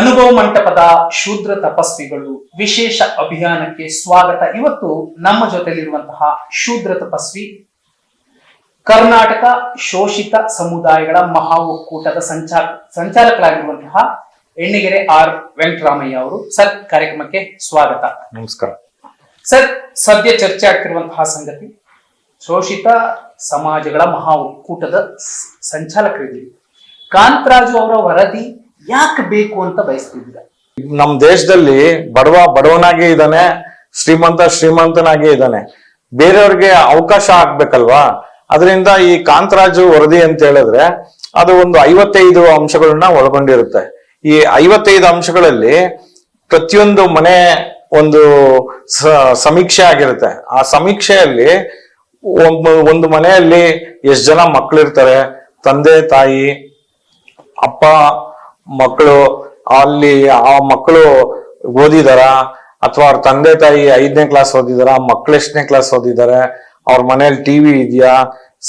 ಅನುಭವ ಮಂಟಪದ ಶೂದ್ರ ತಪಸ್ವಿಗಳು ವಿಶೇಷ ಅಭಿಯಾನಕ್ಕೆ ಸ್ವಾಗತ. ಇವತ್ತು ನಮ್ಮ ಜೊತೆಲಿರುವಂತಹ ಶೂದ್ರ ತಪಸ್ವಿ ಕರ್ನಾಟಕ ಶೋಷಿತ ಸಮುದಾಯಗಳ ಮಹಾ ಒಕ್ಕೂಟದ ಸಂಚಾ ಸಂಚಾಲಕರಾಗಿರುವಂತಹ ಎಣ್ಣಿಗೆರೆ ಆರ್ ವೆಂಕಟರಾಮಯ್ಯ ಅವರು. ಸರ್ ಕಾರ್ಯಕ್ರಮಕ್ಕೆ ಸ್ವಾಗತ. ನಮಸ್ಕಾರ. ಸರ್ ಸದ್ಯ ಚರ್ಚೆ ಆಗ್ತಿರುವಂತಹ ಸಂಗತಿ ಶೋಷಿತ ಸಮಾಜಗಳ ಮಹಾ ಒಕ್ಕೂಟದ ಸಂಚಾಲಕರಿದ್ದೀವಿ ಕಾಂತರಾಜು ಅವರ ವರದಿ ಯಾಕೆ ಬೇಕು ಅಂತ ಬಯಸ್ತಿದ್ದೀರ? ನಮ್ಮ ದೇಶದಲ್ಲಿ ಬಡವ ಬಡವನಾಗೇ ಇದ್ದಾನೆ, ಶ್ರೀಮಂತ ಶ್ರೀಮಂತನಾಗೇ ಇದ್ದಾನೆ. ಬೇರೆಯವ್ರಿಗೆ ಅವಕಾಶ ಆಗ್ಬೇಕಲ್ವಾ? ಅದರಿಂದ ಈ ಕಾಂತರಾಜು ವರದಿ ಅಂತ ಹೇಳಿದ್ರೆ ಅದು ಒಂದು ಐವತ್ತೈದು ಅಂಶಗಳನ್ನ ಒಳಗೊಂಡಿರುತ್ತೆ. ಈ ಐವತ್ತೈದು ಅಂಶಗಳಲ್ಲಿ ಪ್ರತಿಯೊಂದು ಮನೆ ಒಂದು ಸಮೀಕ್ಷೆ ಆಗಿರುತ್ತೆ. ಆ ಸಮೀಕ್ಷೆಯಲ್ಲಿ ಒಂದು ಒಂದು ಮನೆಯಲ್ಲಿ ಎಷ್ಟು ಜನ ಮಕ್ಕಳಿರ್ತಾರೆ ತಂದೆ, ತಾಯಿ, ಅಪ್ಪ ಮಕ್ಕಳು, ಅಲ್ಲಿ ಆ ಮಕ್ಕಳು ಓದಿದಾರ? ಅಥವಾ ಅವ್ರ ತಂದೆ ತಾಯಿ ಐದನೇ ಕ್ಲಾಸ್ ಓದಿದಾರ? ಮಕ್ಳು ಎಷ್ಟನೇ ಕ್ಲಾಸ್ ಓದಿದ್ದಾರೆ ಅವ್ರ ಮನೇಲಿ ಟಿವಿ ಇದೆಯಾ?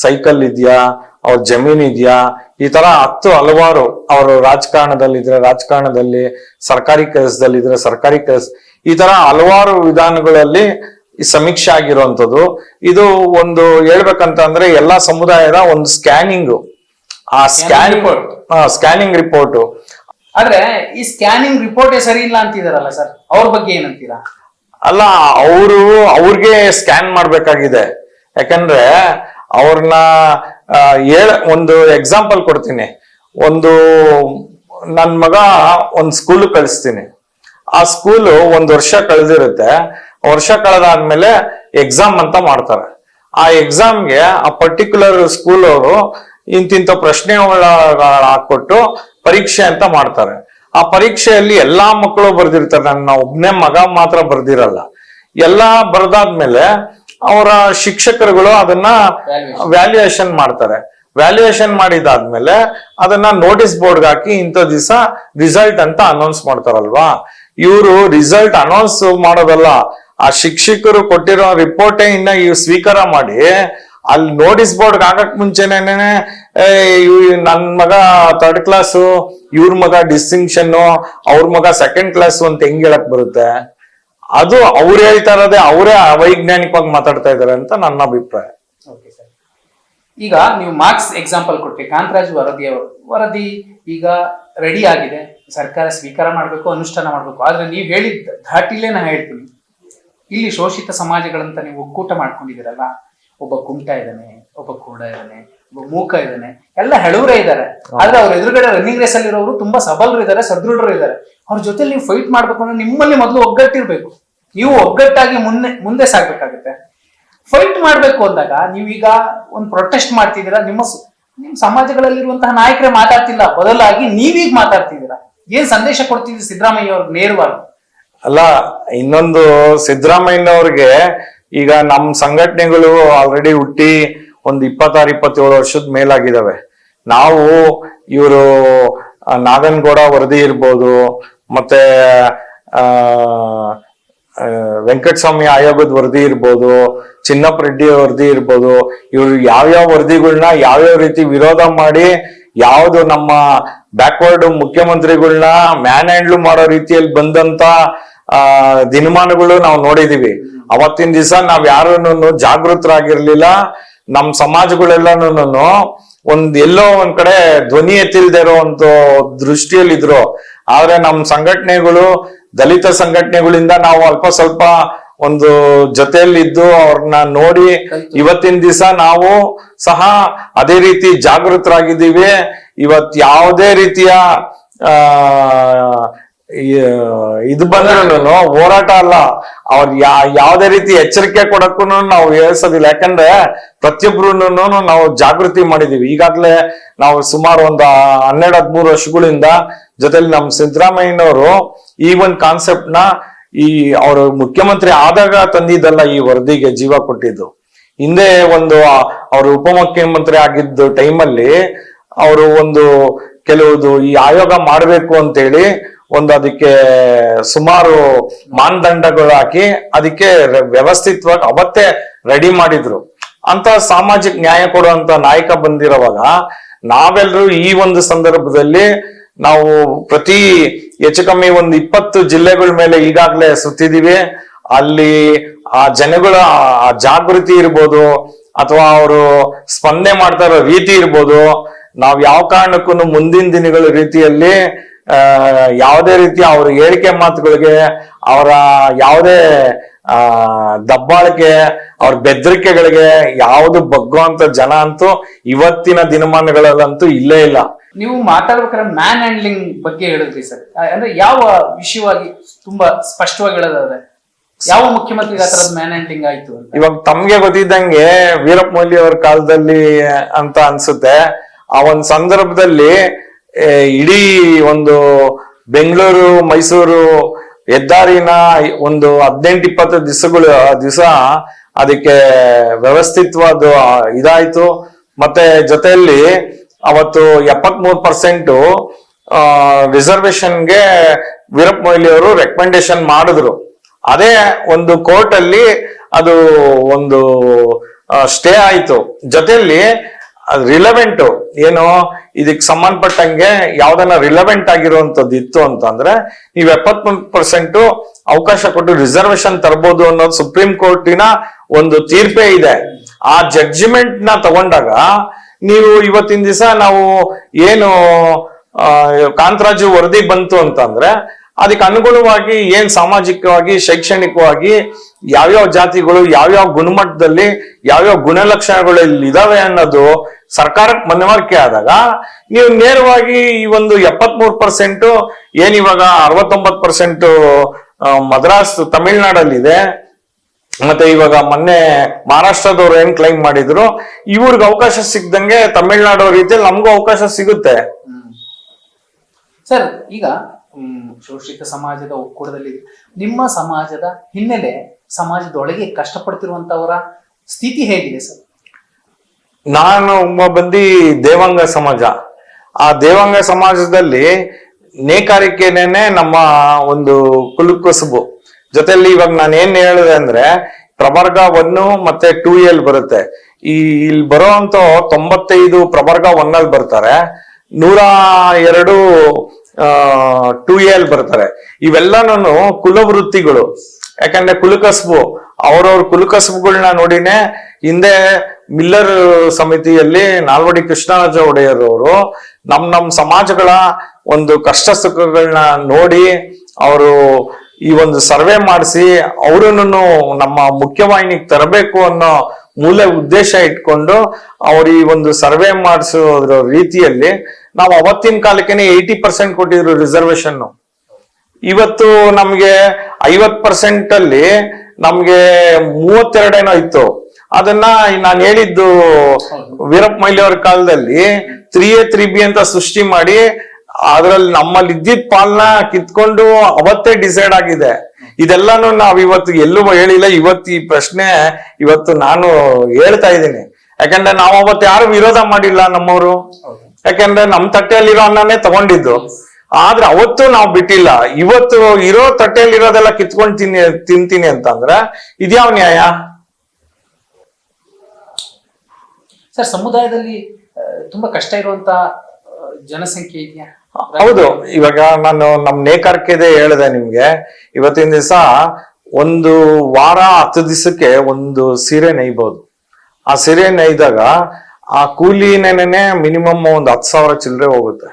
ಸೈಕಲ್ ಇದೆಯಾ? ಅವ್ರ ಜಮೀನ್ ಇದೆಯಾ? ಈ ತರ ಹತ್ತು ಹಲವಾರು ಅವರು ರಾಜಕಾರಣದಲ್ಲಿ ಇದ್ರೆ ರಾಜಕಾರಣದಲ್ಲಿ, ಸರ್ಕಾರಿ ಕೆಲಸದಲ್ಲಿ ಇದ್ರೆ ಸರ್ಕಾರಿ ಕೆಲಸ, ಈ ತರ ಹಲವಾರು ವಿಧಾನಗಳಲ್ಲಿ ಸಮೀಕ್ಷೆ ಆಗಿರುವಂತದ್ದು ಇದು ಒಂದು ಹೇಳ್ಬೇಕಂತ ಅಂದ್ರೆ ಎಲ್ಲಾ ಸಮುದಾಯದ ಒಂದು ಸ್ಕ್ಯಾನಿಂಗ್ ಆ ಸ್ಕ್ಯಾನ್ ರಿಪೋರ್ಟ್ ಸ್ಕ್ಯಾನಿಂಗ್ ರಿಪೋರ್ಟ್ ಆದ್ರೆ ಈ ಸ್ಕ್ಯಾನಿಂಗ್ ರಿಪೋರ್ಟ್ ಸರಿ ಇಲ್ಲ ಅಂತಿದಾರಲ್ಲ ಸರ್? ಅವ್ರ ಬಗ್ಗೆ ಏನಂತೀರಾ ಅಲ್ಲ ಅವರು ಅವ್ರಿಗೆ ಸ್ಕ್ಯಾನ್ ಮಾಡ್ಬೇಕಾಗಿದೆ. ಯಾಕಂದ್ರೆ ಅವ್ರನ್ನ ಹೇಳ ಒಂದು ಎಕ್ಸಾಂಪಲ್ ಕೊಡ್ತೀನಿ. ಒಂದು ನನ್ ಮಗ ಒಂದ್ ಸ್ಕೂಲ್ ಕಳಿಸ್ತೀನಿ. ಆ ಸ್ಕೂಲು ಒಂದ್ ವರ್ಷ ಕಳೆದಿರುತ್ತೆ. ವರ್ಷ ಕಳೆದಾದ್ಮೇಲೆ ಎಕ್ಸಾಮ್ ಅಂತ ಮಾಡ್ತಾರೆ. ಆ ಎಕ್ಸಾಮ್ಗೆ ಆ ಪರ್ಟಿಕ್ಯುಲರ್ ಸ್ಕೂಲ್ ಅವರು ಇಂತಿಂತ ಪ್ರಶ್ನೆ ಹಾಕೊಟ್ಟು ಪರೀಕ್ಷೆ ಅಂತ ಮಾಡ್ತಾರೆ. ಆ ಪರೀಕ್ಷೆಯಲ್ಲಿ ಎಲ್ಲಾ ಮಕ್ಕಳು ಬರ್ದಿರ್ತಾರೆ. ನನ್ನ ಒಬ್ನೇ ಮಗ ಮಾತ್ರ ಬರ್ದಿರಲ್ಲ. ಎಲ್ಲಾ ಬರ್ದಾದ್ಮೇಲೆ ಅವರ ಶಿಕ್ಷಕರುಗಳು ಅದನ್ನ. ವ್ಯಾಲ್ಯೂಯೇಷನ್ ಮಾಡ್ತಾರೆ. ವ್ಯಾಲ್ಯೂಯೇಷನ್ ಮಾಡಿದಾದ್ಮೇಲೆ ಅದನ್ನ ನೋಟಿಸ್ ಬೋರ್ಡ್ ಹಾಕಿ ಇಂಥ ದಿವಸ ರಿಸಲ್ಟ್ ಅಂತ ಅನೌನ್ಸ್ ಮಾಡ್ತಾರಲ್ವಾ? ಇವರು ರಿಸಲ್ಟ್ ಅನೌನ್ಸ್ ಮಾಡೋದಲ್ಲ. ಆ ಶಿಕ್ಷಕರು ಕೊಟ್ಟಿರೋ ರಿಪೋರ್ಟೇ ಇನ್ನ ಇವ್ ಸ್ವೀಕಾರ ಮಾಡಿ ಅಲ್ಲಿ ನೋಟಿಸ್ ಬೋರ್ಡ್ ಹಾಕಕ್ ಮುಂಚೆನೇನೆ ನನ್ ಮಗ ಥರ್ಡ್ ಕ್ಲಾಸು ಇವ್ರ ಮಗ ಡಿಸ್ಟಿಂಕ್ಷನ್ ಅವ್ರ ಮಗ ಸೆಕೆಂಡ್ ಕ್ಲಾಸ್ ಅಂತ ಹೆಂಗ್ ಹೇಳಕ್ ಬರುತ್ತೆ? ಅದು ಅವ್ರು ಹೇಳ್ತಾ ಇರೋದೇ ಅವರೇ ಅವೈಜ್ಞಾನಿಕವಾಗಿ ಮಾತಾಡ್ತಾ ಇದಾರೆ ಅಂತ ನನ್ನ ಅಭಿಪ್ರಾಯ. ಈಗ ನೀವು ಮಾರ್ಕ್ಸ್ ಎಕ್ಸಾಂಪಲ್ ಕೊಟ್ರಿ. ಕಾಂತರಾಜ್ ವರದಿ ವರದಿ ಈಗ ರೆಡಿ ಆಗಿದೆ. ಸರ್ಕಾರ ಸ್ವೀಕಾರ ಮಾಡಬೇಕು, ಅನುಷ್ಠಾನ ಮಾಡಬೇಕು. ಆದ್ರೆ ನೀವು ಹೇಳಿದ ಧಾಟಿಲೇ ನಾ ಹೇಳ್ತೀನಿ. ಇಲ್ಲಿ ಶೋಷಿತ ಸಮಾಜಗಳಂತ ನೀವು ಒಕ್ಕೂಟ ಮಾಡ್ಕೊಂಡಿದ್ದೀರಲ್ಲ ಒಬ್ಬ ಕುಂಟ ಇದ್ದಾನೆ ಒಬ್ಬ ಕೂಡ ಇದ್ದಾನೆ ಒಬ್ಬ ಮೂಕ ಇದ್ದಾನೆ ಎಲ್ಲ ಹೆಳವರೇ ಇದ್ದಾರೆ. ಆದ್ರೆ ಅವ್ರ ಎದುರುಗಡೆ ರನ್ನಿಂಗ್ ರೇಸ್ ಅಲ್ಲಿ ಇರೋರು ತುಂಬಾ ಸಬಲರು ಇದ್ದಾರೆ ಸದೃಢರು ಇದ್ದಾರೆ. ಅವ್ರ ಜೊತೆ ನೀವು ಫೈಟ್ ಮಾಡ್ಬೇಕು ಅಂದ್ರೆ ನಿಮ್ಮಲ್ಲಿ ಮೊದಲು ಒಗ್ಗಟ್ಟಿರ್ಬೇಕು. ನೀವು ಒಗ್ಗಟ್ಟಾಗಿ ಮುಂದೆ ಮುಂದೆ ಸಾಗ್ಬೇಕಾಗುತ್ತೆ. ಫೈಟ್ ಮಾಡ್ಬೇಕು ಅಂದಾಗ ನೀವೀಗ ಒಂದು ಪ್ರೊಟೆಸ್ಟ್ ಮಾಡ್ತಿದ್ದೀರಾ ನಿಮ್ಮ ನಿಮ್ ನಿಮ್ಮ ಸಮಾಜಗಳಲ್ಲಿರುವಂತಹ ನಾಯಕರೇ ಮಾತಾಡ್ತಿಲ್ಲ ಬದಲಾಗಿ ನೀವೀಗ ಮಾತಾಡ್ತಿದ್ದೀರಾ? ಏನ್ ಸಂದೇಶ ಕೊಡ್ತಿದ್ದೀರಿ ಸಿದ್ದರಾಮಯ್ಯ ಅವ್ರಿಗೆ ನೇರವಾಗಿ? ಅಲ್ಲ ಇನ್ನೊಂದು ಸಿದ್ದರಾಮಯ್ಯನವ್ರಿಗೆ ಈಗ ನಮ್ ಸಂಘಟನೆಗಳು ಆಲ್ರೆಡಿ ಹುಟ್ಟಿ ಒಂದು ಇಪ್ಪತ್ತಾರು, ಇಪ್ಪತ್ತೇಳು ವರ್ಷದ ಮೇಲಾಗಿದ್ದಾವೆ ನಾವು ಇವರು ನಾಗನಗೌಡ ವರದಿ ಇರ್ಬೋದು, ಮತ್ತೆ ವೆಂಕಟಸ್ವಾಮಿ ಆಯೋಗದ ವರದಿ ಇರ್ಬೋದು, ಚಿನ್ನಪ್ಪ ರೆಡ್ಡಿ ವರದಿ ಇರ್ಬೋದು, ಇವ್ರು ಯಾವ್ಯಾವ ವರದಿಗಳನ್ನ ಯಾವ್ಯಾವ ರೀತಿ ವಿರೋಧ ಮಾಡಿ ಯಾವ್ದು ನಮ್ಮ ಬ್ಯಾಕ್ವರ್ಡ್ ಮುಖ್ಯಮಂತ್ರಿಗಳನ್ನ ಮ್ಯಾನ್ ಹ್ಯಾಂಡ್ಲ್ ಮಾಡೋ ರೀತಿಯಲ್ಲಿ ಬಂದಂತ ದಿನಮಾನಗಳು ನಾವು ನೋಡಿದೀವಿ. ಅವತ್ತಿನ ದಿವಸ ನಾವ್ ಯಾರನ್ನು ಜಾಗೃತರಾಗಿರ್ಲಿಲ್ಲ, ನಮ್ ಸಮಾಜಗಳೆಲ್ಲನೂ ಒಂದ್ ಎಲ್ಲೋ ಒಂದ್ ಕಡೆ ಧ್ವನಿ ಎತ್ತಿಲ್ದೆ ಇರೋ ದೃಷ್ಟಿಯಲ್ಲಿ ದೃಷ್ಟಿಯಲ್ಲಿದ್ರು. ಆದ್ರೆ ನಮ್ ಸಂಘಟನೆಗಳು, ದಲಿತ ಸಂಘಟನೆಗಳಿಂದ ನಾವು ಅಲ್ಪ ಸ್ವಲ್ಪ ಒಂದು ಜೊತೆಯಲ್ಲಿದ್ದು ಅವ್ರನ್ನ ನೋಡಿ ಇವತ್ತಿನ ದಿವಸ ನಾವು ಸಹ ಅದೇ ರೀತಿ ಜಾಗೃತರಾಗಿದ್ದೀವಿ. ಇವತ್ ಯಾವುದೇ ರೀತಿಯ, ಆ ಇದು ಬಂದ್ರೂ ಹೋರಾಟ ಅಲ್ಲ. ಅವ್ರ ಯಾ, ಯಾವುದೇ ರೀತಿ ಎಚ್ಚರಿಕೆ ಕೊಡಕ್ಕೂ ನಾವು ಹೇಳ್ಸೋದಿಲ್ಲ. ಯಾಕಂದ್ರೆ ಪ್ರತಿಯೊಬ್ರು ನಾವು ಜಾಗೃತಿ ಮಾಡಿದೀವಿ. ಈಗಾಗ್ಲೇ ನಾವು ಸುಮಾರು ಒಂದು ಹನ್ನೆರಡು, ಹದಿಮೂರು ವರ್ಷಗಳಿಂದ ಜೊತೆಲಿ ನಮ್ ಸಿದ್ದರಾಮಯ್ಯನವರು ಈ ಒಂದು ಕಾನ್ಸೆಪ್ಟ್ನ ಈ ಅವರು ಮುಖ್ಯಮಂತ್ರಿ ಆದಾಗ ತಂದಿದ್ದಲ್ಲ ಈ ವರದಿಗೆ ಜೀವ ಕೊಟ್ಟಿದ್ದು. ಹಿಂದೆ ಒಂದು ಅವರು ಉಪಮುಖ್ಯಮಂತ್ರಿ ಆಗಿದ್ದ ಟೈಮಲ್ಲಿ ಅವರು ಒಂದು ಕೆಲವುದು ಈ ಆಯೋಗ ಮಾಡಬೇಕು ಅಂತೇಳಿ ಒಂದು ಅದಕ್ಕೆ ಸುಮಾರು ಮಾನದಂಡಗಳು ಹಾಕಿ ಅದಕ್ಕೆ ವ್ಯವಸ್ಥಿತವಾಗಿ ಅವತ್ತೇ ರೆಡಿ ಮಾಡಿದ್ರು. ಅಂತ ಸಾಮಾಜಿಕ ನ್ಯಾಯ ಕೊಡುವಂತ ನಾಯಕ ಬಂದಿರುವಾಗ ನಾವೆಲ್ಲರೂ ಈ ಒಂದು ಸಂದರ್ಭದಲ್ಲಿ ನಾವು ಪ್ರತಿ ಹೆಚ್ಚು ಕಮ್ಮಿ ಒಂದು ಇಪ್ಪತ್ತು ಜಿಲ್ಲೆಗಳ ಮೇಲೆ ಈಗಾಗಲೇ ಸುತ್ತಿದೀವಿ. ಅಲ್ಲಿ ಆ ಜನಗಳ ಜಾಗೃತಿ ಇರ್ಬೋದು ಅಥವಾ ಅವರು ಸ್ಪಂದನೆ ಮಾಡ್ತಾ ಇರೋ ರೀತಿ ಇರ್ಬೋದು. ನಾವ್ ಯಾವ ಕಾರಣಕ್ಕೂ ಮುಂದಿನ ದಿನಗಳ ರೀತಿಯಲ್ಲಿ ಆ, ಯಾವುದೇ ರೀತಿ ಅವ್ರ ಹೇಳಿಕೆ ಮಾತುಗಳಿಗೆ ಅವರ ಯಾವುದೇ ಆ ದಬ್ಬಾಳಿಕೆ ಅವ್ರ ಬೆದರಿಕೆಗಳಿಗೆ ಯಾವುದು ಬಗ್ಗುವಂತ ಜನ ಅಂತೂ ಇವತ್ತಿನ ದಿನಮಾನಗಳಲ್ಲಂತೂ ಇಲ್ಲೇ ಇಲ್ಲ. ನೀವು ಮಾತಾಡ್ಬೇಕಾದ್ರೆ ಮ್ಯಾನ್ ಹ್ಯಾಂಡ್ಲಿಂಗ್ ಬಗ್ಗೆ ಹೇಳಿದ್ರಿ ಸರ್. ಅಂದ್ರೆ ಯಾವ ವಿಷಯವಾಗಿ ತುಂಬಾ ಸ್ಪಷ್ಟವಾಗಿ ಹೇಳೋದಾದ್ರೆ ಯಾವ ಮುಖ್ಯಮಂತ್ರಿ ಮ್ಯಾನ್ ಹ್ಯಾಂಡ್ಲಿಂಗ್ ಆಯ್ತು ಇವಾಗ ತಮ್ಗೆ ಗೊತ್ತಿದ್ದಂಗೆ ವೀರಪ್ಪ ಮೊಯ್ಲಿ ಅವ್ರ ಕಾಲದಲ್ಲಿ ಅಂತ ಅನ್ಸುತ್ತೆ. ಆ ಒಂದು ಸಂದರ್ಭದಲ್ಲಿ ಇಡೀ ಒಂದು ಬೆಂಗಳೂರು, ಮೈಸೂರು ಹೆದ್ದಾರಿನ ಒಂದು ಹದಿನೆಂಟು, ಇಪ್ಪತ್ತು ದಿವಸಗಳು ದಿವಸ ಅದಕ್ಕೆ ವ್ಯವಸ್ಥಿತವಾದ ಇದಾಯ್ತು. ಮತ್ತೆ ಜೊತೆಯಲ್ಲಿ ಅವತ್ತು ಎಪ್ಪತ್ಮೂರು ಪರ್ಸೆಂಟ್ ರಿಸರ್ವೇಶನ್ಗೆ ವೀರಪ್ಪ ಮೊಯ್ಲಿ ಅವರು ರೆಕಮೆಂಡೇಶನ್ ಮಾಡಿದ್ರು. ಅದೇ ಒಂದು ಕೋರ್ಟ್ ಅಲ್ಲಿ ಅದು ಒಂದು ಸ್ಟೇ ಆಯ್ತು. ಜೊತೆಯಲ್ಲಿ ರಿಲೆವೆಂಟ್ ಏನು ಇದಕ್ಕೆ ಸಂಬಂಧಪಟ್ಟಂಗೆ ಯಾವ್ದನ್ನ ರಿಲೆವೆಂಟ್ ಆಗಿರುವಂತದ್ದು ಇತ್ತು ಅಂತಂದ್ರೆ ನೀವು ಎಪ್ಪತ್ಮೂರು ಪರ್ಸೆಂಟ್ ಅವಕಾಶ ಕೊಟ್ಟು ರಿಸರ್ವೇಶನ್ ತರಬಹುದು ಅನ್ನೋದು ಸುಪ್ರೀಂ ಕೋರ್ಟಿನ ಒಂದು ತೀರ್ಪೇ ಇದೆ. ಆ ಜಡ್ಜಿಮೆಂಟ್ನ ತಗೊಂಡಾಗ ನೀವು ಇವತ್ತಿನ ದಿವಸ ನಾವು ಏನು ಕಾಂತರಾಜು ವರದಿ ಬಂತು ಅಂತಂದ್ರೆ ಅದಕ್ಕೆ ಅನುಗುಣವಾಗಿ ಏನ್ ಸಾಮಾಜಿಕವಾಗಿ, ಶೈಕ್ಷಣಿಕವಾಗಿ, ಯಾವ್ಯಾವ ಜಾತಿಗಳು, ಯಾವ್ಯಾವ ಗುಣಮಟ್ಟದಲ್ಲಿ, ಯಾವ್ಯಾವ ಗುಣಲಕ್ಷಣಗಳು ಇಲ್ಲಿ ಇದಾವೆ ಅನ್ನೋದು ಸರ್ಕಾರಕ್ಕೆ ಮನವರಿಕೆ ಆದಾಗ ನೀವು ನೇರವಾಗಿ ಈ ಒಂದು ಎಪ್ಪತ್ಮೂರು ಪರ್ಸೆಂಟ್ ಏನ್ ಇವಾಗ ಅರವತ್ತೊಂಬತ್ತು ಪರ್ಸೆಂಟ್ ಮದ್ರಾಸ್, ತಮಿಳ್ನಾಡಲ್ಲಿದೆ. ಮತ್ತೆ ಇವಾಗ ಮೊನ್ನೆ ಮಹಾರಾಷ್ಟ್ರದವ್ರು ಏನ್ ಕ್ಲೈಮ್ ಮಾಡಿದ್ರು, ಇವ್ರಿಗೆ ಅವಕಾಶ ಸಿಗ್ದಂಗೆ ತಮಿಳ್ನಾಡು ರೀತಿಯಲ್ಲಿ ನಮಗೂ ಅವಕಾಶ ಸಿಗುತ್ತೆ. ಸರ್, ಈಗ ಶೋಷಿತ ಸಮಾಜದ ಒಕ್ಕೂಟದಲ್ಲಿ ನಿಮ್ಮ ಸಮಾಜದ ಹಿನ್ನೆಲೆ ಸಮಾಜದೊಳಗೆ ಕಷ್ಟಪಡ್ತಿರುವಂತವರ ಸ್ಥಿತಿ ಹೇಗಿದೆ ಸರ್? ನಾನು ಒಬ್ಬ ಬಂದಿ ದೇವಾಂಗ ಸಮಾಜ. ಆ ದೇವಾಂಗ ಸಮಾಜದಲ್ಲಿ ನೇಕಾರಿಕೆನೇನೆ ನಮ್ಮ ಒಂದು ಕುಲುಕುಸುಬು ಜೊತೆಲಿ ಇವಾಗ ನಾನು ಏನ್ ಹೇಳಿದೆ ಅಂದ್ರೆ ಪ್ರವರ್ಗ ಒನ್ನು ಮತ್ತೆ ಟೂ ಎಲ್ ಬರುತ್ತೆ. ಈ ಇಲ್ಲಿ ಬರೋಂತ ತೊಂಬತ್ತೈದು ಪ್ರವರ್ಗ ಒನ್ ಅಲ್ಲಿ ಬರ್ತಾರೆ. ನೂರ ಎರಡು ಟೂ ಎಲ್ ಬರ್ತಾರೆ. ಇವೆಲ್ಲನೂ ಕುಲವೃತ್ತಿಗಳು. ಯಾಕಂದ್ರೆ ಕುಲಕಸ್ಬು, ಅವ್ರವ್ರ ಕುಲಕಸ್ಬುಗಳನ್ನ ನೋಡಿನೇ ಹಿಂದೆ ಮಿಲ್ಲರ್ ಸಮಿತಿಯಲ್ಲಿ ನಾಲ್ವಡಿ ಕೃಷ್ಣರಾಜ ಒಡೆಯರ್ ಅವರು ನಮ್ ನಮ್ ಸಮಾಜಗಳ ಒಂದು ಕಷ್ಟ ಸುಖಗಳನ್ನ ನೋಡಿ ಅವರು ಈ ಒಂದು ಸರ್ವೆ ಮಾಡಿಸಿ ಅವರನ್ನು ನಮ್ಮ ಮುಖ್ಯವಾಹಿನಿಗೆ ತರಬೇಕು ಅನ್ನೋ ಮೂಲ ಉದ್ದೇಶ ಇಟ್ಕೊಂಡು ಅವರು ಈ ಒಂದು ಸರ್ವೆ ಮಾಡಿಸೋದ್ರ ರೀತಿಯಲ್ಲಿ ನಾವು ಅವತ್ತಿನ ಕಾಲಕ್ಕೆ ಏಯ್ಟಿ ಪರ್ಸೆಂಟ್ ಕೊಟ್ಟಿದ್ರು ರಿಸರ್ವೇಶನ್ ಇವತ್ತು ನಮ್ಗೆ ಐವತ್ ಪರ್ಸೆಂಟ್ ಅಲ್ಲಿ ನಮ್ಗೆ ಮೂವತ್ತೆರಡೇನೋ ಇತ್ತು. ಅದನ್ನ ನಾನು ಹೇಳಿದ್ದು ವೀರಪ್ಪ ಮೊಯ್ಲಿ ಅವ್ರ ಕಾಲದಲ್ಲಿ ತ್ರೀ ಎ ತ್ರೀ ಬಿ ಅಂತ ಸೃಷ್ಟಿ ಮಾಡಿ ಅದ್ರಲ್ಲಿ ನಮ್ಮಲ್ಲಿ ಇದ್ದಿದ್ ಪಾಲ್ನ ಕಿತ್ಕೊಂಡು ಅವತ್ತೇ ಡಿಸೈಡ್ ಆಗಿದೆ. ಇದೆಲ್ಲಾನು ನಾವ್ ಇವತ್ತು ಎಲ್ಲೂ ಹೇಳಿಲ್ಲ. ಇವತ್ತು ಈ ಪ್ರಶ್ನೆ ಇವತ್ತು ನಾನು ಹೇಳ್ತಾ ಇದ್ದೀನಿ. ಯಾಕಂದ್ರೆ ನಾವು ಅವತ್ತು ಯಾರು ವಿರೋಧ ಮಾಡಿಲ್ಲ ನಮ್ಮವರು? ಯಾಕಂದ್ರೆ ನಮ್ ತಟ್ಟೆಯಲ್ಲಿರೋ ಅನ್ನನೇ ತಗೊಂಡಿದ್ದು. ಆದ್ರೆ ಅವತ್ತು ನಾವು ಬಿಟ್ಟಿಲ್ಲ. ಇವತ್ತು ಇರೋ ತಟ್ಟೆಯಲ್ಲಿರೋದೆಲ್ಲ ಕಿತ್ಕೊಂಡು ತಿನ್ನಿ ತಿಂತೀನಿ ಅಂತಂದ್ರೆ ಇದ್ಯಾವ ನ್ಯಾಯ? ಸರ್ ಸಮುದಾಯದಲ್ಲಿ ತುಂಬಾ ಕಷ್ಟ ಇರುವಂತ ಜನಸಂಖ್ಯೆ ಇದೆಯಾ? ಹೌದು. ಇವಾಗ ನಾನು ನಮ್ ನೇಕಾರಿಕೆದೆ ಹೇಳಿದೆ ನಿಮ್ಗೆ. ಇವತ್ತಿನ ದಿವಸ ಒಂದು ವಾರ ಹತ್ತು ದಿವಸಕ್ಕೆ ಒಂದು ಸೀರೆ ನೇಯ್ಬೋದು. ಆ ಸೀರೆ ನೇಯ್ದಾಗ ಆ ಕೂಲಿನೇನೆ ಮಿನಿಮಮ್ ಒಂದು ಹತ್ತು ಸಾವಿರ ಚಿಲ್ಲರೆ ಹೋಗುತ್ತೆ.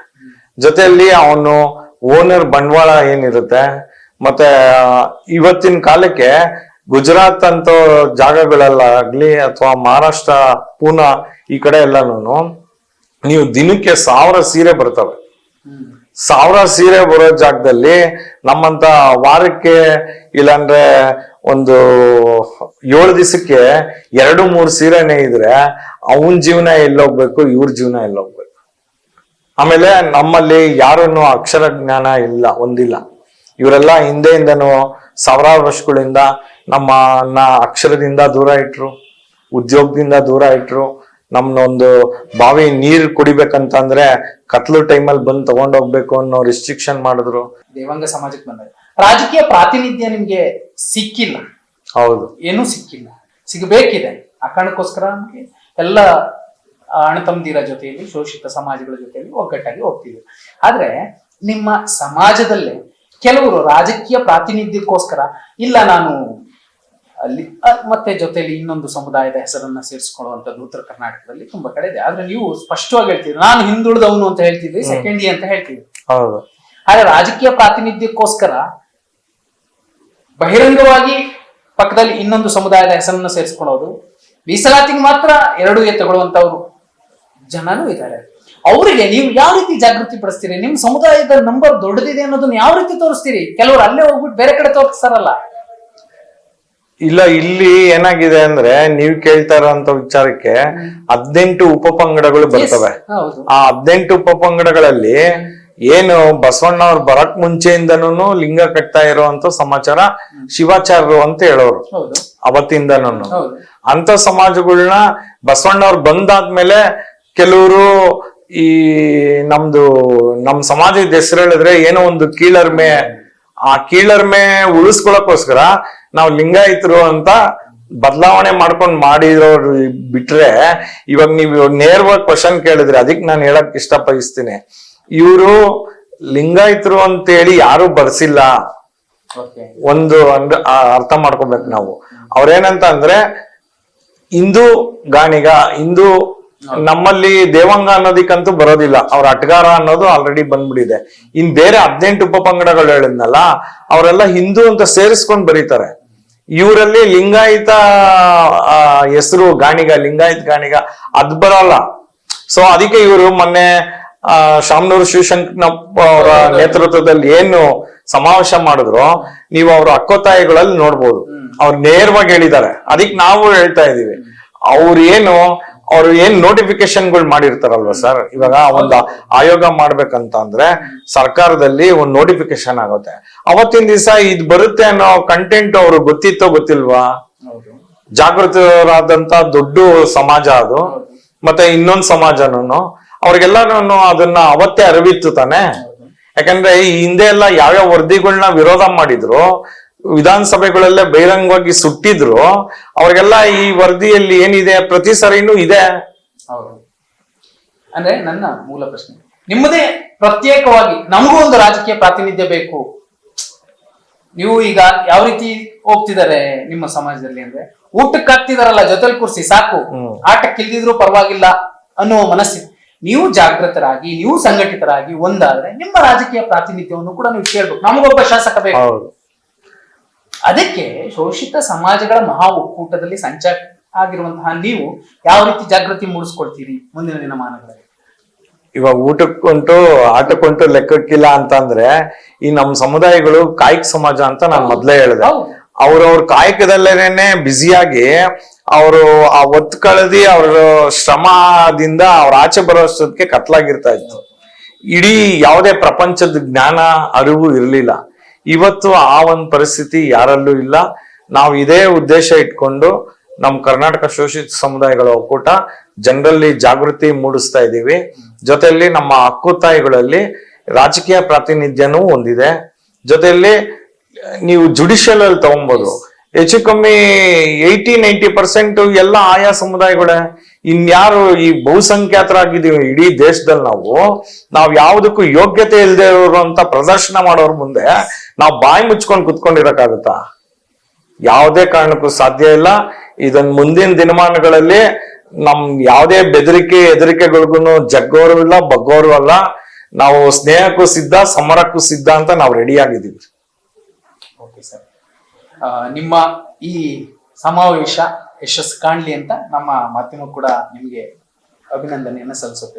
ಜೊತೆಯಲ್ಲಿ ಅವನು ಓನರ್ ಬಂಡವಾಳ ಏನಿರುತ್ತೆ, ಮತ್ತೆ ಇವತ್ತಿನ ಕಾಲಕ್ಕೆ ಗುಜರಾತ್ ಅಂತ ಜಾಗಗಳಲ್ಲಾಗ್ಲಿ ಅಥವಾ ಮಹಾರಾಷ್ಟ್ರ, ಪೂನಾ ಈ ಕಡೆ ಎಲ್ಲಾನು ನೀವು ದಿನಕ್ಕೆ ಸಾವಿರ ಸೀರೆ ಬರ್ತವೆ. ಸಾವಿರ ಸೀರೆ ಬರೋ ಜಾಗದಲ್ಲಿ ನಮ್ಮಂತ ವಾರಕ್ಕೆ ಇಲ್ಲಾಂದ್ರೆ ಒಂದು ಏಳು ದಿವಸಕ್ಕೆ ಎರಡು ಮೂರು ಸೀರೆನೇ ಇದ್ರೆ ಅವನ್ ಜೀವನ ಎಲ್ಲೋಗ್ಬೇಕು ಇವ್ರ ಜೀವನ ಎಲ್ಲೋಗ್ಬೇಕು. ಆಮೇಲೆ ನಮ್ಮಲ್ಲಿ ಯಾರನ್ನು ಅಕ್ಷರ ಜ್ಞಾನ ಇಲ್ಲ ಒಂದಿಲ್ಲ. ಇವರೆಲ್ಲ ಹಿಂದೆಯಿಂದನೂ ಸಾವಿರಾರು ವರ್ಷಗಳಿಂದ ನಮ್ಮ ಅಕ್ಷರದಿಂದ ದೂರ ಇಟ್ರು ಉದ್ಯೋಗದಿಂದ ದೂರ ಇಟ್ರು. ನಮ್ನೊಂದು ಬಾವಿ ನೀರ್ ಕುಡಿಬೇಕಂತಂದ್ರೆ ಕತ್ಲು ಟೈಮಲ್ಲಿ ಬಂದು ತಗೊಂಡೋಗ್ಬೇಕು ಅನ್ನೋ ರಿಸ್ಟ್ರಿಕ್ಷನ್ ಮಾಡಿದ್ರು. ದೇವಾಂಗ ಸಮಾಜಕ್ಕೆ ಬಂದಾಗ ರಾಜಕೀಯ ಪ್ರಾತಿನಿಧ್ಯ ನಿಮ್ಗೆ ಸಿಕ್ಕಿಲ್ಲ. ಹೌದು. ಏನೂ ಸಿಕ್ಕಿಲ್ಲ. ಸಿಗಬೇಕಿದೆ. ಆ ಕಾರಣಕ್ಕೋಸ್ಕರ ನಮ್ಗೆ ಎಲ್ಲ ಅಣತಂದಿರ ಜೊತೆಯಲ್ಲಿ ಶೋಷಿತ ಸಮಾಜಗಳ ಜೊತೆಯಲ್ಲಿ ಒಗ್ಗಟ್ಟಾಗಿ ಹೋಗ್ತಿದ್ರು ಆದ್ರೆ ನಿಮ್ಮ ಸಮಾಜದಲ್ಲೇ ಕೆಲವರು ರಾಜಕೀಯ ಪ್ರಾತಿನಿಧ್ಯಕ್ಕೋಸ್ಕರ ಇಲ್ಲ ನಾನು ಅಲ್ಲಿ ಮತ್ತೆ ಜೊತೆಯಲ್ಲಿ ಇನ್ನೊಂದು ಸಮುದಾಯದ ಹೆಸರನ್ನ ಸೇರಿಸ್ಕೊಳ್ಳುವಂಥದ್ದು ಉತ್ತರ ಕರ್ನಾಟಕದಲ್ಲಿ ತುಂಬಾ ಕಡೆ ಇದೆ. ಆದ್ರೆ ನೀವು ಸ್ಪಷ್ಟವಾಗಿ ಹೇಳ್ತೀರಿ ನಾನು ಹಿಂದುಳಿದವನು ಅಂತ ಹೇಳ್ತಿದ್ವಿ ಸೆಕೆಂಡ್ ಅಂತ ಹೇಳ್ತೀವಿ ಹೌದು. ಆದ್ರೆ ರಾಜಕೀಯ ಪ್ರಾತಿನಿಧ್ಯಕ್ಕೋಸ್ಕರ ಬಹಿರಂಗವಾಗಿ ಪಕ್ಕದಲ್ಲಿ ಇನ್ನೊಂದು ಸಮುದಾಯದ ಹೆಸರನ್ನ ಸೇರಿಸ್ಕೊಳ್ಳೋದು ಮೀಸಲಾತಿಗೆ ಮಾತ್ರ ಎರಡು ತಗೊಳ್ಳುವಂತವ್ರು ಜನನೂ ಇದ್ದಾರೆ. ಅವರಿಗೆ ನೀವು ಯಾವ ರೀತಿ ಜಾಗೃತಿ ಪಡಿಸ್ತೀರಿ? ನಿಮ್ ಸಮುದಾಯದ ನಂಬರ್ ದೊಡ್ಡದಿದೆ ಅನ್ನೋದನ್ನ ಯಾವ ರೀತಿ ತೋರಿಸ್ತೀರಿ? ಕೆಲವರು ಅಲ್ಲೇ ಹೋಗ್ಬಿಟ್ಟು ಬೇರೆ ಕಡೆ ತೋರಿಸ್ತಾರಲ್ಲ. ಇಲ್ಲ ಇಲ್ಲಿ ಏನಾಗಿದೆ ಅಂದ್ರೆ ನೀವ್ ಕೇಳ್ತಾ ಇರೋಂತ ವಿಚಾರಕ್ಕೆ ಹದಿನೆಂಟು ಉಪಪಂಗಡಗಳು ಬರ್ತವೆ. ಹೌದು. ಆ ಹದಿನೆಂಟು ಉಪಪಂಗಡಗಳಲ್ಲಿ ಏನು ಬಸವಣ್ಣವ್ರು ಬರಕ್ ಮುಂಚೆಯಿಂದನೂ ಲಿಂಗ ಕಟ್ತಾ ಇರುವಂತ ಸಮಾಚಾರ ಶಿವಾಚಾರ್ಯರು ಅಂತ ಹೇಳೋರು. ಅವತ್ತಿಂದನೂ ಅಂತ ಸಮಾಜಗಳನ್ನ ಬಸವಣ್ಣವ್ರು ಬಂದಾದ್ಮೇಲೆ ಕೆಲವರು ಈ ನಮ್ದು ನಮ್ ಸಮಾಜದ ಹೆಸರು ಹೇಳಿದ್ರೆ ಏನೋ ಒಂದು ಕೀಳರ್ಮೆ. ಆ ಕೀಳರ್ಮೆ ಉಳಿಸ್ಕೊಳಕೋಸ್ಕರ ನಾವು ಲಿಂಗಾಯಿತರು ಅಂತ ಬದಲಾವಣೆ ಮಾಡ್ಕೊಂಡ್ ಮಾಡಿರೋರು ಬಿಟ್ರೆ ಇವಾಗ ನೀವು ನೇರವಾಗಿ ಕ್ವಶನ್ ಕೇಳಿದ್ರೆ ಅದಕ್ಕೆ ನಾನು ಹೇಳಕ್ ಇಷ್ಟಪಡಿಸ್ತೀನಿ. ಇವರು ಲಿಂಗಾಯತರು ಅಂತೇಳಿ ಯಾರು ಬರ್ಸಿಲ್ಲ. ಒಂದು ಅಂದ್ರೆ ಅರ್ಥ ಮಾಡ್ಕೋಬೇಕು ನಾವು. ಅವ್ರೇನಂತ ಅಂದ್ರೆ ಹಿಂದೂ ಗಾಣಿಗ ಹಿಂದೂ ನಮ್ಮಲ್ಲಿ ದೇವಾಂಗ ಅನ್ನೋದಿಕ್ಕಂತೂ ಬರೋದಿಲ್ಲ. ಅವ್ರ ಅಟ್ಗಾರ ಅನ್ನೋದು ಆಲ್ರೆಡಿ ಬಂದ್ಬಿಟ್ಟಿದೆ. ಇನ್ ಬೇರೆ ಹದಿನೆಂಟು ಉಪಪಂಗಡಗಳು ಹೇಳಿದ್ನಲ್ಲ ಅವರೆಲ್ಲ ಹಿಂದೂ ಅಂತ ಸೇರಿಸ್ಕೊಂಡ್ ಬರೀತಾರೆ. ಇವರಲ್ಲಿ ಲಿಂಗಾಯತ ಹೆಸರು ಗಾಣಿಗ ಲಿಂಗಾಯತ್ ಗಾಣಿಗ ಅದ್ ಬರಲ್ಲ. ಸೊ ಅದಕ್ಕೆ ಇವರು ಮೊನ್ನೆ ಆ, ಶಾಮನೂರು ಶಿವಶಂಕರಪ್ಪ ಅವರ ನೇತೃತ್ವದಲ್ಲಿ ಏನು ಸಮಾವೇಶ ಮಾಡಿದ್ರು ನೀವು ಅವ್ರ ಅಕ್ಕೋತಾಯಿಗಳಲ್ಲಿ ನೋಡ್ಬೋದು. ಅವ್ರು ನೇರವಾಗಿ ಹೇಳಿದ್ದಾರೆ. ಅದಕ್ಕೆ ನಾವು ಹೇಳ್ತಾ ಇದೀವಿ ಅವ್ರು ಏನು ಅವ್ರು ಏನ್ ನೋಟಿಫಿಕೇಶನ್ಗಳು ಮಾಡಿರ್ತಾರಲ್ವ ಸರ್? ಇವಾಗ ಒಂದು ಆಯೋಗ ಮಾಡ್ಬೇಕಂತ ಅಂದ್ರೆ ಸರ್ಕಾರದಲ್ಲಿ ಒಂದು ನೋಟಿಫಿಕೇಶನ್ ಆಗುತ್ತೆ. ಅವತ್ತಿನ ದಿವಸ ಇದ್ ಬರುತ್ತೆ ಅನ್ನೋ ಕಂಟೆಂಟ್ ಅವ್ರು ಗೊತ್ತಿತ್ತೋ ಗೊತ್ತಿಲ್ವಾ? ಜಾಗೃತರಾದಂತ ದೊಡ್ಡ ಸಮಾಜ ಅದು. ಮತ್ತೆ ಇನ್ನೊಂದ್ ಸಮಾಜನೂ. ಅವ್ರಿಗೆಲ್ಲಾನು ಅದನ್ನ ಅವತ್ತೇ ಅರಿವಿತ್ತು ತಾನೆ. ಯಾಕಂದ್ರೆ ಈ ಹಿಂದೆ ಎಲ್ಲ ಯಾವ್ಯಾವ ವರದಿಗಳನ್ನ ವಿರೋಧ ಮಾಡಿದ್ರು ವಿಧಾನಸಭೆಗಳಲ್ಲೇ ಬಹಿರಂಗವಾಗಿ ಸುಟ್ಟಿದ್ರು ಅವ್ರಿಗೆಲ್ಲ ಈ ವರದಿಯಲ್ಲಿ ಏನಿದೆ ಪ್ರತಿ ಸರಿನೂ ಇದೆ. ಅಂದ್ರೆ ನನ್ನ ಮೂಲ ಪ್ರಶ್ನೆ ನಿಮ್ಮದೇ ಪ್ರತ್ಯೇಕವಾಗಿ ನಮಗೂ ಒಂದು ರಾಜಕೀಯ ಪ್ರಾತಿನಿಧ್ಯ ಬೇಕು. ನೀವು ಈಗ ಯಾವ ರೀತಿ ಹೋಗ್ತಿದ್ದಾರೆ ನಿಮ್ಮ ಸಮಾಜದಲ್ಲಿ ಅಂದ್ರೆ ಊಟಕ್ಕೆ ಹಾಕ್ತಿದಾರಲ್ಲ ಜೊತೆಲಿ ಕೂರ್ಸಿ ಸಾಕು. ಆಟಕ್ಕೆ ಇಲ್ದಿದ್ರು ಪರವಾಗಿಲ್ಲ ಅನ್ನುವ ಮನಸ್ಸಿದೆ ನೀವು ಜಾಗೃತರಾಗಿ ನೀವು ಸಂಘಟಿತರಾಗಿ ಒಂದಾದ್ರೆ ನಿಮ್ಮ ರಾಜಕೀಯ ಪ್ರಾತಿನಿಧ್ಯವನ್ನು ಕೂಡ ನೀವು ಕೇಳ್ಬೇಕು. ನಮಗೊಬ್ಬ ಶಾಸಕ ಬೇಕು. ಅದಕ್ಕೆ ಶೋಷಿತ ಸಮಾಜಗಳ ಮಹಾ ಒಕ್ಕೂಟದಲ್ಲಿ ಸಂಚಾರ ಆಗಿರುವಂತಹ ನೀವು ಯಾವ ರೀತಿ ಜಾಗೃತಿ ಮೂಡಿಸ್ಕೊಳ್ತೀರಿ ಮುಂದಿನ ದಿನಮಾನಗಳಲ್ಲಿ? ಇವಾಗ ಊಟಕ್ಕುಂಟು ಆಟಕ್ಕುಂಟು ಲೆಕ್ಕಕ್ಕಿಲ್ಲ ಅಂತಂದ್ರೆ ಈ ನಮ್ಮ ಸಮುದಾಯಗಳು ಕಾಯಕ ಸಮಾಜ ಅಂತ ನಾನು ಮೊದ್ಲೇ ಹೇಳಿದೆ. ಅವ್ರವ್ರ ಕಾಯಕದಲ್ಲೇನೆ ಬ್ಯುಸಿಯಾಗಿ ಅವರು ಆ ಒತ್ತು ಕಳೆದಿ ಅವ್ರ ಶ್ರಮದಿಂದ ಅವ್ರ ಆಚೆ ಬರೋಷ್ಟೊತ್ತಿಗೆ ಕತ್ಲಾಗಿರ್ತಾ ಇತ್ತು. ಇಡೀ ಯಾವುದೇ ಪ್ರಪಂಚದ ಜ್ಞಾನ, ಅರಿವು ಇರಲಿಲ್ಲ. ಇವತ್ತು ಆ ಒಂದು ಪರಿಸ್ಥಿತಿ ಯಾರಲ್ಲೂ ಇಲ್ಲ. ನಾವು ಇದೇ ಉದ್ದೇಶ ಇಟ್ಕೊಂಡು ನಮ್ಮ ಕರ್ನಾಟಕ ಶೋಷಿತ ಸಮುದಾಯಗಳ ಒಕ್ಕೂಟ ಜನರಲ್ಲಿ ಜಾಗೃತಿ ಮೂಡಿಸ್ತಾ ಇದ್ದೀವಿ. ಜೊತೆಯಲ್ಲಿ ನಮ್ಮ ಹಕ್ಕುತಾಯಿಗಳಲ್ಲಿ ರಾಜಕೀಯ ಪ್ರಾತಿನಿಧ್ಯನೂ ಹೊಂದಿದೆ ಜೊತೆಯಲ್ಲಿ ನೀವು ಜುಡಿಷಿಯಲ್ ಅಲ್ಲಿ ತಗೊಬೋದು. ಹೆಚ್ಚು ಕಮ್ಮಿ ಏಯ್ಟಿ ನೈಂಟಿ ಪರ್ಸೆಂಟ್ ಎಲ್ಲ ಆಯಾ ಸಮುದಾಯಗಳೇ. ಇನ್ಯಾರು ಈ ಬಹುಸಂಖ್ಯಾತರಾಗಿದ್ದೀವಿ, ಇಡೀ ದೇಶದಲ್ಲಿ ನಾವು ನಾವು ಯಾವುದಕ್ಕೂ ಯೋಗ್ಯತೆ ಇಲ್ಲದೆ ಇರುವಂತ ಪ್ರದರ್ಶನ ಮಾಡೋರ್ ಮುಂದೆ ನಾವು ಬಾಯಿ ಮುಚ್ಕೊಂಡು ಕುತ್ಕೊಂಡಿರಕ್ಕಾಗುತ್ತಾ? ಯಾವುದೇ ಕಾರಣಕ್ಕೂ ಸಾಧ್ಯ ಇಲ್ಲ. ಇದನ್ ಮುಂದಿನ ದಿನಮಾನಗಳಲ್ಲಿ ನಮ್ ಯಾವುದೇ ಬೆದರಿಕೆ ಹೆದರಿಕೆಗಳಿಗೂ ಜಗ್ಗೋರು ಇಲ್ಲ, ಬಗ್ಗೋರು ಅಲ್ಲ. ನಾವು ಸ್ನೇಹಕ್ಕೂ ಸಿದ್ಧ, ಸಮರಕ್ಕೂ ಸಿದ್ಧ ಅಂತ ನಾವು ರೆಡಿ ಆಗಿದ್ದೀವಿ. ನಿಮ್ಮ ಈ ಸಮಾವೇಶ ಯಶಸ್ಸು ಕಾಣ್ಲಿ ಅಂತ ನಮ್ಮ ಮಾಧ್ಯಮ ಕೂಡ ನಿಮಗೆ ಅಭಿನಂದನೆಯನ್ನು ಸಲ್ಲಿಸುತ್ತೆ.